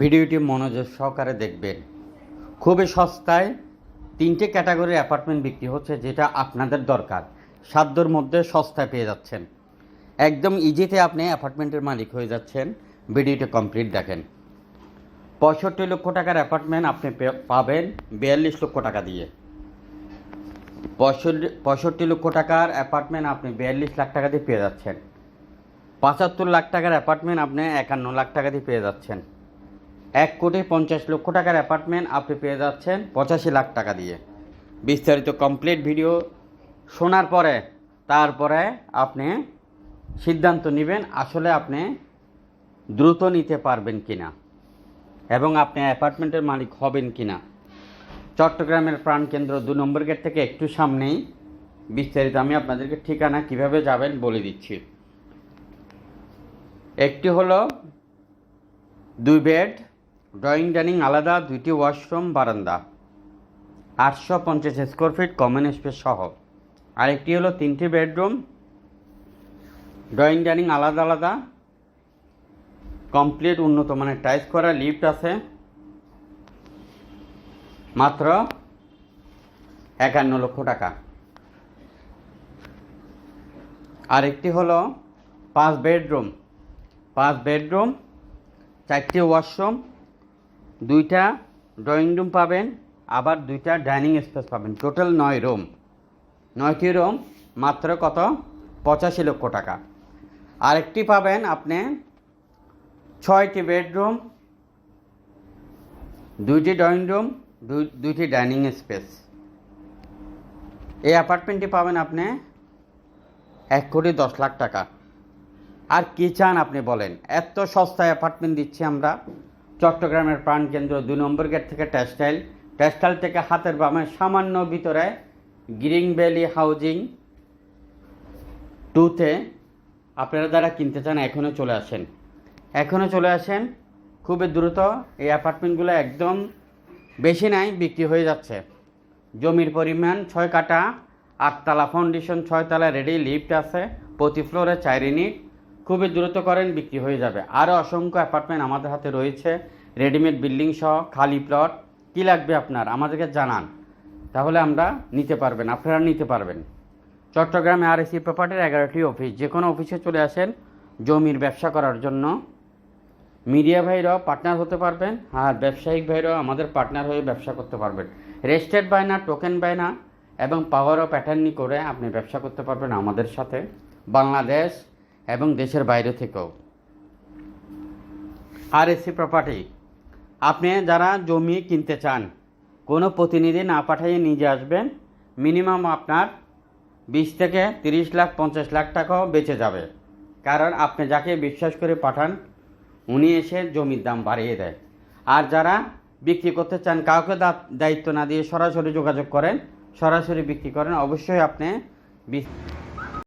ভিডিওটি মনোযোগ সহকারে দেখবেন। খুবই সস্তায় তিনটে ক্যাটাগরির অ্যাপার্টমেন্ট বিক্রি হচ্ছে যেটা আপনাদের দরকার। সাধ্যর মধ্যে সস্তায় পেয়ে যাচ্ছেন। একদম ইজিতে আপনি অ্যাপার্টমেন্টের মালিক হয়ে যাচ্ছেন। ভিডিওটি কমপ্লিট দেখেন। পঁয়ষট্টি লক্ষ টাকার অ্যাপার্টমেন্ট আপনি পাবেন বিয়াল্লিশ লক্ষ টাকা দিয়ে। পঁয়ষট্টি পঁয়ষট্টি লক্ষ টাকার অ্যাপার্টমেন্ট আপনি বিয়াল্লিশ লাখ টাকা দিয়ে পেয়ে যাচ্ছেন। পঁচাত্তর লাখ টাকার অ্যাপার্টমেন্ট আপনি একান্ন লাখ টাকা দিয়ে পেয়ে যাচ্ছেন। এক কোটি পঞ্চাশ লক্ষ টাকার অ্যাপার্টমেন্ট আপনি পেয়ে যাচ্ছেন পঁচাশি লাখ টাকা দিয়ে। বিস্তারিত কমপ্লিট ভিডিও শোনার পরে, তারপরে আপনি সিদ্ধান্ত নেবেন আসলে আপনি দ্রুত নিতে পারবেন কি না এবং আপনি অ্যাপার্টমেন্টের মালিক হবেন কি না চট্টগ্রামের প্রাণকেন্দ্র দু নম্বর গেট থেকে একটু সামনেই। বিস্তারিত আমি আপনাদেরকে ঠিকানা কীভাবে যাবেন বলে দিচ্ছি। একটি হলো দুই বেড ড্রয়িং ডাইনিং আলাদা, দুইটি ওয়াশরুম বারান্দা। আটশো পঞ্চাশ স্কোয়ার ফিট কমন স্পেস সহ। আরেকটি হলো তিনটি বেডরুম ড্রয়িং ডাইনিং আলাদা আলাদা। কমপ্লিট উন্নত মানের টাইস করা লিফট আছে। মাত্র একান্ন লক্ষ টাকা। আরেকটি হলো পাঁচ বেডরুম পাঁচ বেডরুম চারটি ওয়াশরুম দুইটা ড্রয়িং রুম পাবেন, আবার দুইটা ডাইনিং স্পেস পাবেন। টোটাল নয় রুম নয়টি রুম মাত্র কত? পঁচাশি লক্ষ টাকা। আরেকটি পাবেন আপনি ছয়টি বেডরুম দুইটি ড্রয়িং রুম দুই, দুইটি ডাইনিং স্পেস এই অ্যাপার্টমেন্টটি পাবেন আপনি এক কোটি দশ লাখ টাকা। আর কি চান আপনি বলেন? এত সস্তায় অ্যাপার্টমেন্ট দিচ্ছি আমরা। চট্টগ্রামের প্রাণকেন্দ্র দুই নম্বর গেট থেকে টেক্সটাইল। টেক্সটাইল থেকে হাতের বামে সামান্য ভিতরে গ্রিন ভ্যালি হাউজিং টুতে আপনারা যারা কিনতে চান এখনও চলে আসেন। এখনও চলে আসেন, খুবই দ্রুত এই অ্যাপার্টমেন্টগুলো একদম বেশি নাই, বিক্রি হয়ে যাচ্ছে। জমির পরিমাণ ছয় কাটা আটতলা ফাউন্ডেশন ছয়তলা রেডি লিফট আছে, প্রতি ফ্লোরে চার ইউনিট। খুবই দ্রুত করেন, বিক্রি হয়ে যাবে। আরও অসংখ্য অ্যাপার্টমেন্ট আমাদের হাতে রয়েছে। রেডিমেড বিল্ডিং সহ, খালি প্লট কী লাগবে আপনার? আমাদেরকে জানান। তাহলে আমরা নিতে পারবেন, আপনারা নিতে পারবেন। চট্টগ্রামে আর এসি প্রপার্টির এগারোটি অফিস যে কোনো অফিসে চলে আসেন জমির ব্যবসা করার জন্য। মিডিয়া ভাইরাও পার্টনার হতে পারবেন আর ব্যবসায়িক ভাইরাও আমাদের পার্টনার হয়ে ব্যবসা করতে পারবেন। রেজিস্টার্ড বায়না টোকেন বায়না এবং পাওয়ার অফ প্যাটার্নি করে আপনি ব্যবসা করতে পারবেন আমাদের সাথে। বাংলাদেশ এবং দেশের বাইরে থেকেও। আর এসি প্রপার্টি আপনি যারা জমি কিনতে চান, কোনো প্রতিনিধি না পাঠিয়ে নিজে আসবেন মিনিমাম আপনার বিশ থেকে তিরিশ লাখ, পঞ্চাশ লাখ টাকাও বেঁচে যাবে। কারণ আপনি যাকে বিশ্বাস করে পাঠান, উনি এসে জমির দাম বাড়িয়ে দেয়। আর যারা বিক্রি করতে চান, কাউকে দায়িত্ব না দিয়ে সরাসরি যোগাযোগ করেন, সরাসরি বিক্রি করেন, অবশ্যই আপনি